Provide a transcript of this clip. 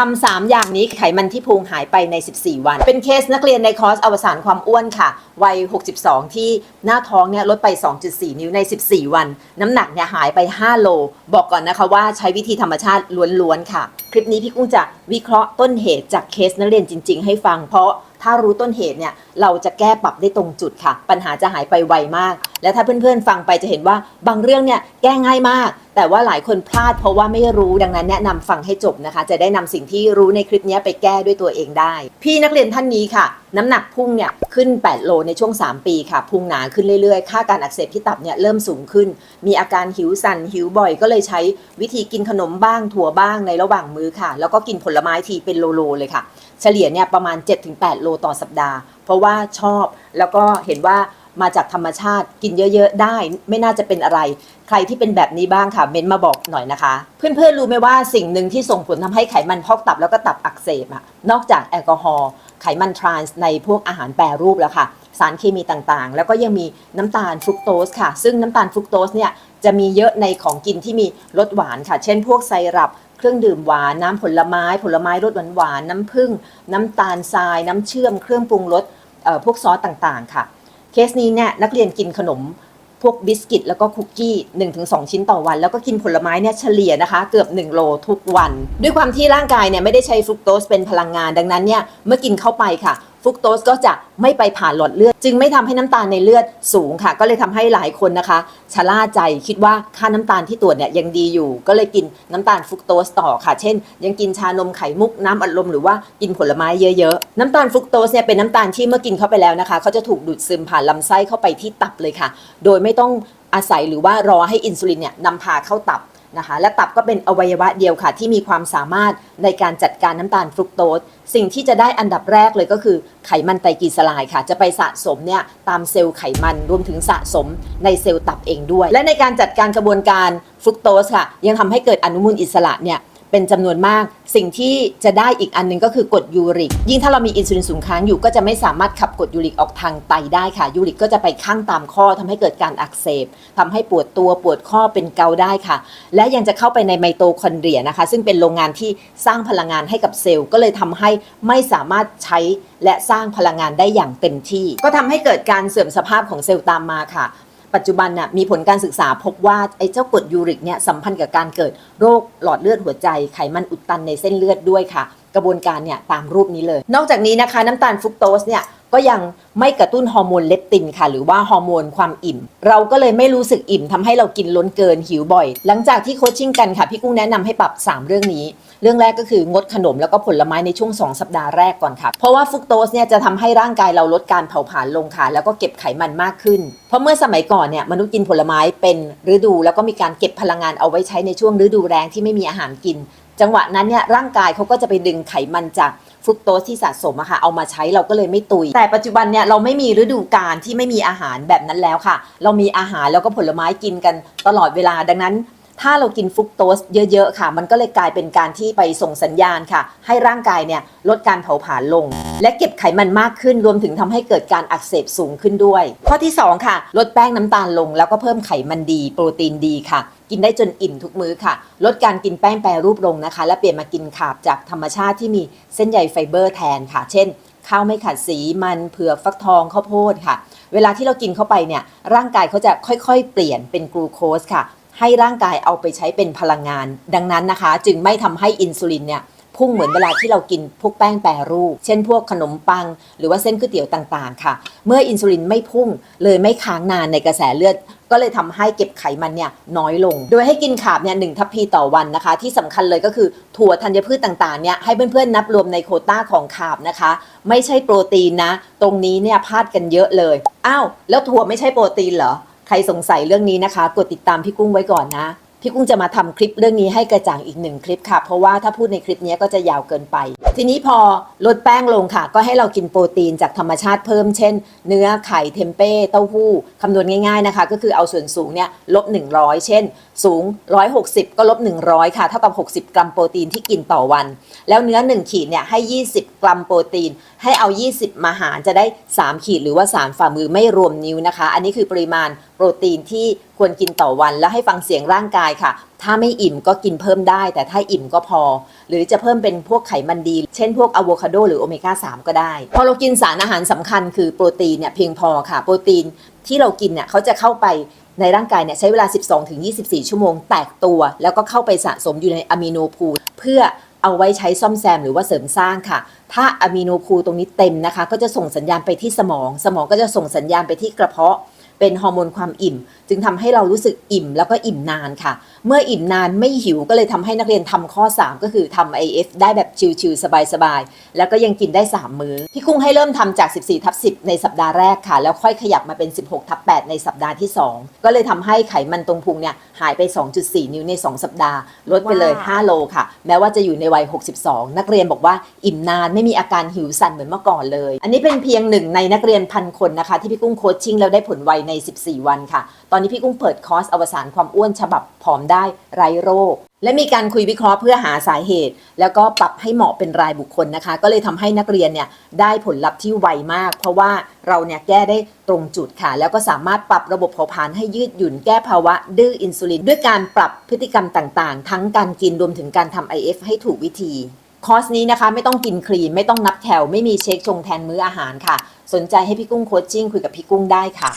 ทำสามอย่างนี้ไขมันที่พุงหายไปใน 14 วัน เป็นเคสนักเรียนในคอร์สอวสานความอ้วนค่ะ วัย 62 ที่หน้าท้องเนี่ยลดไป 2.4 นิ้วใน 14 วัน น้ำหนักเนี่ยหายไป 5 โล บอกก่อนนะคะว่าใช้วิธีธรรมชาติล้วนๆค่ะ คลิปนี้พี่กุ้งจะวิเคราะห์ต้นเหตุจากเคสนักเรียนจริง ๆ ให้ฟังเพราะถ้ารู้ต้นเหตุเนี่ยเราจะแก้ปรับได้ตรงจุดค่ะ ปัญหาจะหายไปไวมาก และถ้าเพื่อนๆฟังไปจะเห็นว่าบางเรื่องเนี่ยแก้ง่ายมากแต่ว่าหลายคนพลาดเพราะว่าไม่รู้ดังนั้นแนะนำฟังให้จบนะคะ จะได้นำสิ่งที่รู้ในคลิปนี้ไปแก้ด้วยตัวเองได้ พี่นักเรียนท่านนี้ค่ะ น้ำหนักพุ่งเนี่ยขึ้น 8 โลในช่วง 3 ปีค่ะ พุงหนาขึ้นเรื่อยๆ ค่าการอักเสบที่ตับเนี่ยเริ่มสูงขึ้น มีอาการหิวสั่นหิวบ่อยก็เลยใช้วิธีกินขนมบ้างถั่วบ้างในระหว่างมื้อค่ะ แล้วก็กินผลไม้ทีเป็นโลๆเลยค่ะ เฉลี่ยเนี่ยประมาณ 7-8 โลต่อสัปดาห์ เพราะว่าชอบแล้วก็เห็นว่า มาจากธรรมชาติกินเยอะๆ ได้ ไม่น่าจะเป็นอะไร ใครที่เป็นแบบนี้บ้างค่ะเม้นมาบอกหน่อยนะคะ เพื่อนๆรู้ไหมว่าสิ่งหนึ่งที่ส่งผลทำให้ไขมันพอกตับแล้วก็ตับอักเสบอะนอกจากแอลกอฮอล์ไขมันทรานส์ในพวกอาหารแปรรูปแล้วค่ะ สารเคมีต่างๆ แล้วก็ยังมีน้ำตาลฟรุกโตสค่ะ ซึ่งน้ำตาลฟรุกโตสเนี่ยจะมีเยอะในของกินที่มีรสหวานค่ะ เช่น พวกไซรัปเครื่องดื่มหวานน้ำผลไม้ ผลไม้รสหวานๆน้ำผึ้งน้ำตาลทราย น้ำเชื่อมเครื่องปรุงรสพวกซอสต่างๆ ค่ะ เคสนี้เนี่ยนักเรียนกินขนมพวกบิสกิตแล้วก็คุกกี้ 1-2 ชิ้นต่อวัน แล้วก็กินผลไม้เนี่ยเฉลี่ยนะคะเกือบ 1 โลทุกวัน ด้วยความที่ร่างกายเนี่ยไม่ได้ใช้ฟรุกโตสเป็นพลังงาน ดังนั้นเนี่ยเมื่อกินเข้าไปค่ะ ฟุกโตสก็จะไม่ไปผ่านหลอดเลือด จึงไม่ทำให้น้ำตาลในเลือดสูงค่ะ ก็เลยทำให้หลายคนนะคะชะล่าใจคิดว่าค่าน้ำตาลที่ตรวจเนี่ยยังดีอยู่ ก็เลยกินน้ำตาลฟุกโตสต่อค่ะ เช่น ยังกินชานมไข่มุกน้ำอัดลมหรือว่ากินผลไม้เยอะๆน้ำตาลฟุกโตสเนี่ยเป็นน้ำตาลที่เมื่อกินเข้าไปแล้วนะคะเขาจะถูกดูดซึมผ่านลำไส้เข้าไปที่ตับเลยค่ะ โดยไม่ต้องอาศัยหรือว่ารอให้อินซูลินเนี่ยนำพาเข้าตับ นะคะและตับก็เป็นอวัยวะเดียวค่ะ ที่มีความสามารถในการจัดการน้ำตาลฟรุกโตสสิ่งที่จะได้อันดับแรกเลยก็คือไขมันไตรกลีเซอไรด์ค่ะ จะไปสะสมเนี่ยตามเซลล์ไขมันรวมถึงสะสมในเซลล์ตับเองด้วย และในการจัดการกระบวนการฟรุกโตสค่ะ ยังทำให้เกิดอนุมูลอิสระเนี่ย เป็นจำนวนมาก สิ่งที่จะได้อีกอันหนึงก็คือกรดยูริก ยิ่งถ้าเรามีอินซูลินสูงค้างอยู่ก็จะไม่สามารถขับกรดยูริกออกทางไตได้ค่ะ ยูริกก็จะไปข้างตามข้อทำให้เกิดการอักเสบทำให้ปวดตัวปวดข้อเป็นเกาได้ค่ะ และยังจะเข้าไปในไมโตคอนเดรียนะคะ ซึ่งเป็นโรงงานที่สร้างพลังงานให้กับเซลล์ ก็เลยทำให้ไม่สามารถใช้และสร้างพลังงานได้อย่างเต็มที่ ก็ทำให้เกิดการเสื่อมสภาพของเซลล์ตามมาค่ะ ปัจจุบันน่ะมีผลการศึกษาพบว่าไอ้เจ้ากรดยูริกเนี่ยสัมพันธ์กับการเกิดโรคหลอดเลือดหัวใจไขมันอุดตันในเส้นเลือดด้วยค่ะ กระบวนการเนี่ยตามรูปนี้เลย นอกจากนี้นะคะน้ำตาลฟรุกโตสเนี่ย ก็ยังไม่กระตุ้นฮอร์โมนเลปตินค่ะ หรือว่าฮอร์โมนความอิ่ม เราก็เลยไม่รู้สึกอิ่มทำให้เรากินล้นเกินหิวบ่อย หลังจากที่โคชชิ่งกันค่ะ พี่กุ้งแนะนำให้ปรับ 3 เรื่องนี้ เรื่องแรกก็คืองดขนมแล้วก็ผลไม้ในช่วง 2 สัปดาห์แรกก่อนค่ะเพราะว่าฟุกโตสเนี่ยจะทำให้ร่างกายเราลดการเผาผลาญลงค่ะแล้วก็เก็บไขมันมากขึ้น เพราะเมื่อสมัยก่อนเนี่ยมนุษย์กินผลไม้เป็นฤดู แล้วก็มีการเก็บพลังงานเอาไว้ใช้ในช่วงฤดูแรงที่ไม่มีอาหารกิน จังหวะนั้นเนี่ยร่างกายเขาก็จะไปดึงไขมันจาก ฟรุกโตสที่สะสมอะค่ะเอามาใช้เราก็เลยไม่ตุย แต่ปัจจุบันเนี่ยเราไม่มีฤดูกาลที่ไม่มีอาหารแบบนั้นแล้วค่ะ เรามีอาหารแล้วก็ผลไม้กินกันตลอดเวลาดังนั้น ถ้าเรากินฟรุกโตสเยอะๆค่ะ มันก็เลยกลายเป็นการที่ไปส่งสัญญาณค่ะ ให้ร่างกายเนี่ยลดการเผาผลาญลง และเก็บไขมันมากขึ้นรวมถึงทำให้เกิดการอักเสบสูงขึ้นด้วย ข้อที่ 2 ค่ะ ลดแป้งน้ำตาลลง แล้วก็เพิ่มไขมันดี โปรตีนดีค่ะ กินได้จนอิ่มทุกมื้อค่ะ ลดการกินแป้งแปรรูปลงนะคะ และเปลี่ยนมากินขาบจากธรรมชาติที่มีเส้นใยไฟเบอร์แทนค่ะ เช่นข้าวไม่ขัดสีมันเผือกฟักทองข้าวโพดค่ะ เวลาที่เรากินเข้าไปเนี่ยร่างกายเขาจะค่อยๆ เปลี่ยนเป็นกลูโคสค่ะ ให้ร่างกายเอาไปใช้เป็นพลังงาน ดังนั้นนะคะ จึงไม่ทำให้อินซูลินเนี่ยพุ่งเหมือนเวลาที่เรากินพวกแป้งแปรรูป เช่นพวกขนมปัง หรือว่าเส้นก๋วยเตี๋ยวต่างๆ ค่ะ เมื่ออินซูลินไม่พุ่งเลยไม่ค้างนานในกระแสเลือด ก็เลยทำให้เก็บไขมันเนี่ยน้อยลง โดยให้กินขาบเนี่ยหนึ่งทัพพีต่อวันนะคะ ที่สำคัญเลยก็คือถั่วธัญพืชต่างๆเนี่ยให้เพื่อนๆนับรวมในโคต้าของขาบนะคะ ไม่ใช่โปรตีนนะ ตรงนี้เนี่ยพลาดกันเยอะเลย อ้าวแล้วถั่วไม่ใช่โปรตีนเหรอ ใครสงสัยเรื่องนี้นะคะ กดติดตามพี่กุ้งไว้ก่อนนะ พี่กุ้งจะมาทำคลิปเรื่องนี้ให้กระจ่างอีกหนึ่งคลิปค่ะ เพราะว่าถ้าพูดในคลิปนี้ก็จะยาวเกินไป ทีนี้พอลดแป้งลงค่ะ ก็ให้เรากินโปรตีนจากธรรมชาติเพิ่มเช่น เนื้อไข่เทมเป้เต้าหู้คำนวณง่ายๆนะคะ ก็คือเอาส่วนสูงเนี่ยลบ 100 เช่น สูง 160 ก็ลบ 100 ค่ะเท่ากับ 60 กรัมโปรตีนที่กินต่อวัน แล้วเนื้อ 1 ขีดเนี่ยให้ 20 กรัมโปรตีน ให้เอา 20 มาหารจะได้ 3 ขีดหรือว่า 3 ฝ่ามือไม่รวมนิ้วนะคะ อันนี้คือปริมาณโปรตีนที่ ควรกินต่อวันแล้วให้ฟังเสียงร่างกายค่ะ ถ้าไม่อิ่มก็กินเพิ่มได้ แต่ถ้าอิ่มก็พอ หรือจะเพิ่มเป็นพวกไขมันดี เช่นพวกอะโวคาโดหรือโอเมก้า 3 ก็ได้ พอเรากินสารอาหารสำคัญคือโปรตีนเนี่ยเพียงพอค่ะ โปรตีนที่เรากินเนี่ยเขาจะเข้าไปในร่างกายเนี่ยใช้เวลา 12-24 ชั่วโมงแตกตัว แล้วก็เข้าไปสะสมอยู่ในอะมิโนพูลเพื่อเอาไว้ใช้ซ่อมแซมหรือว่าเสริมสร้างค่ะ ถ้าอะมิโนพูลตรงนี้เต็มนะคะ ก็จะส่งสัญญาณไปที่สมอง สมองก็จะส่งสัญญาณไปที่กระเพาะ เป็นฮอร์โมนความอิ่ม จึงทำให้เรารู้สึกอิ่มแล้วก็อิ่มนานค่ะ เมื่ออิ่มนานไม่หิวก็เลยทำให้นักเรียนทำข้อ 3 ก็คือทำ IF ได้แบบชิลๆสบายๆ แล้วก็ยังกินได้ 3 มื้อ พี่กุ้งให้เริ่มทำจาก 14ทับ10 ในสัปดาห์แรกค่ะ แล้วค่อยขยับมาเป็น 16ทับ8ในสัปดาห์ที่ 2 ก็เลยทำให้ไขมันตรงพุงเนี่ยหายไป 2.4 นิ้วใน 2 สัปดาห์ ลดไปเลยว้าว5โลค่ะ แม้ว่าจะอยู่ในวัย 62 นักเรียนบอกว่าอิ่มนานไม่มีอาการหิวสั่นเหมือนเมื่อก่อนเลย อันนี้เป็นเพียงหนึ่งในนักเรียนพันคนนะคะที่พี่กุ้งโคชชิ่งแล้วได้ผลไวใน 14 วันค่ะ ตอนนี้พี่กุ้งเปิดคอร์สอวสานความอ้วนฉบับผอมได้ไร้โรค และมีการคุยวิเคราะห์เพื่อหาสาเหตุ แล้วก็ปรับให้เหมาะเป็นรายบุคคลนะคะ ก็เลยทำให้นักเรียนเนี่ยได้ผลลัพธ์ที่ไวมาก เพราะว่าเราเนี่ยแก้ได้ตรงจุดค่ะ แล้วก็สามารถปรับระบบเผาผลาญให้ยืดหยุ่นแก้ภาวะ ดื้ออินซูลิน ด้วยการปรับพฤติกรรมต่างๆ ทั้งการกินรวมถึงการทำ IF ให้ถูกวิธีคอร์สนี้นะคะไม่ต้องกินครีมไม่ต้องนับแคลไม่มีเช็คชงแทนมื้ออาหารค่ะ สนใจให้พี่กุ้งโคชชิ่งคุยกับพี่กุ้งได้ค่ะ